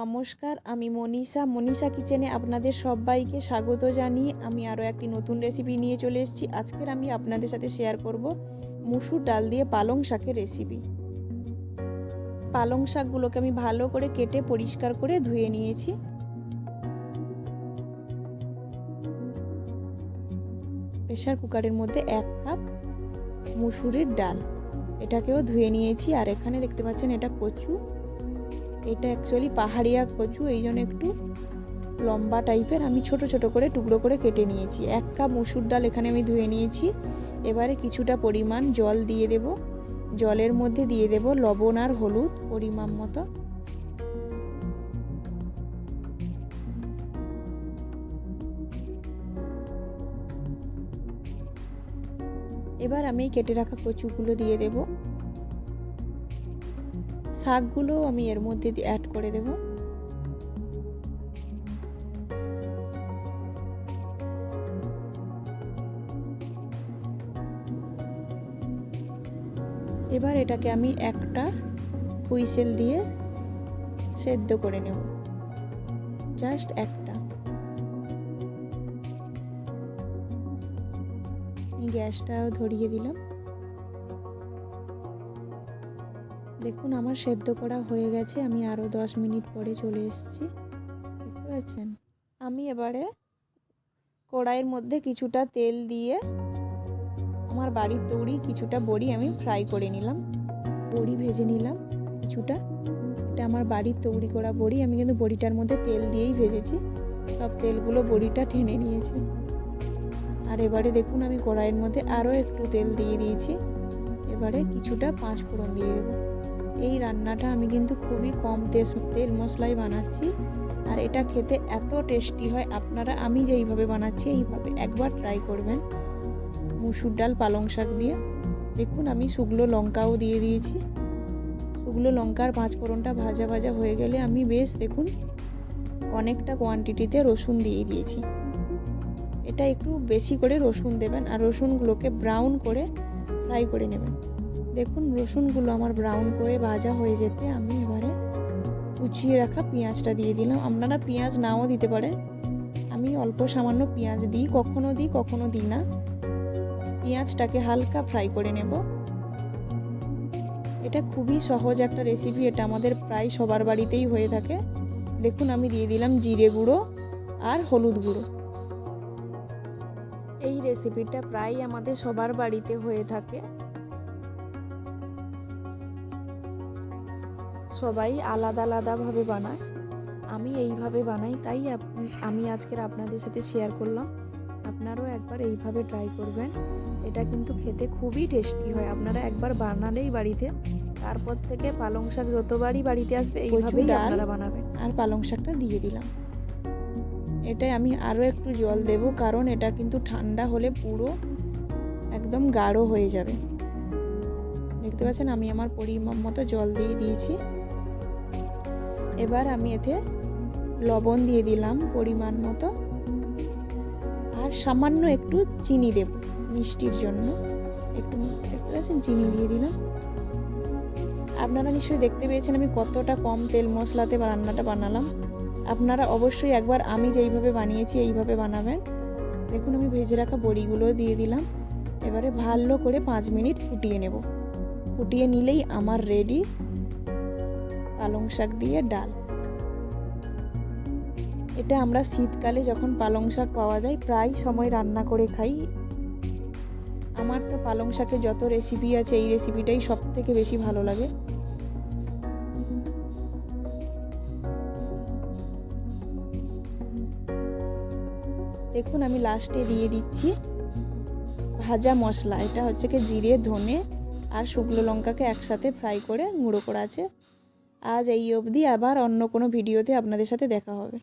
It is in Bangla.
নমস্কার, আমি মনীষা। মনীষা কিচেনে আপনাদের সবাইকে স্বাগত জানিয়ে আমি আরও একটি নতুন রেসিপি নিয়ে চলে এসেছি। আজকের আমি আপনাদের সাথে শেয়ার করব মুসুর ডাল দিয়ে পালং শাকের রেসিপি পালং শাকগুলোকে আমি ভালো করে কেটে পরিষ্কার করে ধুয়ে নিয়েছি। প্রেশার কুকারের মধ্যে এক কাপ মুসুরের ডাল। এটাকেও ধুয়ে নিয়েছি। আর এখানে দেখতে পাচ্ছেন এটা কচু। এটা অ্যাকচুয়ালি পাহাড়িয়া কচু, এই জন্য একটু লম্বা টাইপের আমি ছোট ছোট করে, টুকরো করে কেটে নিয়েছি। এক কাপ মুসুর ডাল এখানে আমি ধুয়ে নিয়েছি। এবারে কিছুটা পরিমাণ জল দিয়ে দেব। জলের মধ্যে দিয়ে দেব লবণ আর হলুদ পরিমাণ মতো। এবার আমি কেটে রাখা কচুগুলো দিয়ে দেব। শাকগুলো আমি এর মধ্যে অ্যাড করে দেব। এবার এটাকে আমি একটা হুইসেল দিয়ে সেদ্ধ করে নেব। জাস্ট একটা। গ্যাসটাও ধরিয়ে দিলাম। দেখুন, আমার সেদ্ধ করা হয়ে গেছে। আমি আরও দশ মিনিট পরে চলে এসেছি। দেখতে পাচ্ছেন? আমি এবারে কড়াইয়ের মধ্যে কিছুটা তেল দিয়ে আমার বাড়ির তৈরি কিছুটা বড়ি আমি ফ্রাই করে নিলাম। বড়ি ভেজে নিলাম কিছুটা। এটা আমার বাড়ির তৈরি করা বড়ি। আমি কিন্তু বড়িটার মধ্যে তেল দিয়েই ভেজেছি। সব তেলগুলো বড়িটা ঠেনে নিয়েছি। আর এবারে দেখুন, আমি কড়াইয়ের মধ্যে আরও একটু তেল দিয়ে দিয়েছি। এবারে কিছুটা পাঁচ ফোড়ন দিয়ে দেবো। এই রান্নাটা আমি কিন্তু খুবই কম তেল তেল মশলাই বানাচ্ছি। আর এটা খেতে এত টেস্টি হয়, আপনারা, আমি যেইভাবে বানাচ্ছি, এইভাবে একবার ট্রাই করবেন। মুসুর ডাল, পালং শাক দিয়ে। দেখুন, আমি শুকনো লঙ্কাও দিয়ে দিয়েছি। শুকনো লঙ্কার পাঁচ ফোড়নটা ভাজা ভাজা হয়ে গেলে আমি বেশ, দেখুন, অনেকটা কোয়ান্টিটিতে রসুন দিয়ে দিয়েছি। এটা একটু বেশি করে রসুন দেবেন, আর রসুনগুলোকে ব্রাউন করে ফ্রাই করে নেবেন। দেখুন, রসুনগুলো আমার ব্রাউন করে ভাজা হয়ে যেতে আমি এবারে কুচিয়ে রাখা পেঁয়াজটা দিয়ে দিলাম। আপনারা পেঁয়াজ নাও দিতে পারেন। আমি অল্প সামান্য পেঁয়াজ দিই, কখনো দিই কখনো দিই না। পেঁয়াজটাকে হালকা ফ্রাই করে নেব। এটা খুবই সহজ একটা রেসিপি এটা আমাদের প্রায় সবার বাড়িতেই হয়ে থাকে। দেখুন, আমি দিয়ে দিলাম জিরে গুঁড়ো আর হলুদ গুঁড়ো। এই রেসিপিটা প্রায় আমাদের সবার বাড়িতে হয়ে থাকে। সবাই আলাদা আলাদাভাবে বানায়। আমি এইভাবে বানাই তাই আমি আজকের আপনাদের সাথে শেয়ার করলাম। আপনারাও একবার এইভাবে ট্রাই করবেন। এটা কিন্তু খেতে খুবই টেস্টি হয়। আপনারা একবার বানালেই বাড়িতে তারপর থেকে পালং শাক যতবারই বাড়িতে আসবে এইভাবেই আপনারা বানাবেন। আর পালং শাকটা দিয়ে দিলাম। এটাই আমি আরও একটু জল দেব কারণ এটা কিন্তু ঠান্ডা হলে পুরো একদম গাঢ় হয়ে যাবে। দেখতে পাচ্ছেন আমি আমার পরিমাণ মতো জল দিয়ে দিয়েছি। এবার আমি এতে লবণ দিয়ে দিলাম পরিমাণ মতো। আর সামান্য একটু চিনি দেব মিষ্টির জন্য। একটু দেখতে চিনি দিয়ে দিলাম। আপনারা নিশ্চয়ই দেখতে পেয়েছেন আমি কতটা কম তেল মশলাতে রান্নাটা বানালাম। আপনারা অবশ্যই একবার আমি যেইভাবে বানিয়েছি এইভাবে বানাবেন। দেখুন, আমি ভেজে রাখা বড়িগুলো দিয়ে দিলাম। এবারে ভালো করে পাঁচ মিনিট ফুটিয়ে নেব। ফুটিয়ে নিলেই আমার রেডি। পালং শাক দিয়ে ডাল। এটা আমরা শীতকালে যখন পালং শাক পাওয়া যায়, প্রায় সময় রান্না করে খাই। আমার তো পালং শাকের যত রেসিপি আছে, এই রেসিপিটাই সব থেকে বেশি ভালো লাগে। দেখুন, আমি লাস্টে দিয়ে দিচ্ছি ভাজা মশলা। এটা হচ্ছে কি, জিরে, ধনে আর শুকনো লঙ্কাকে একসাথে ফ্রাই করে গুঁড়ো করা আছে। আজ এই অবধি আবার অন্য কোনো ভিডিওতে আপনাদের সাথে দেখা হবে।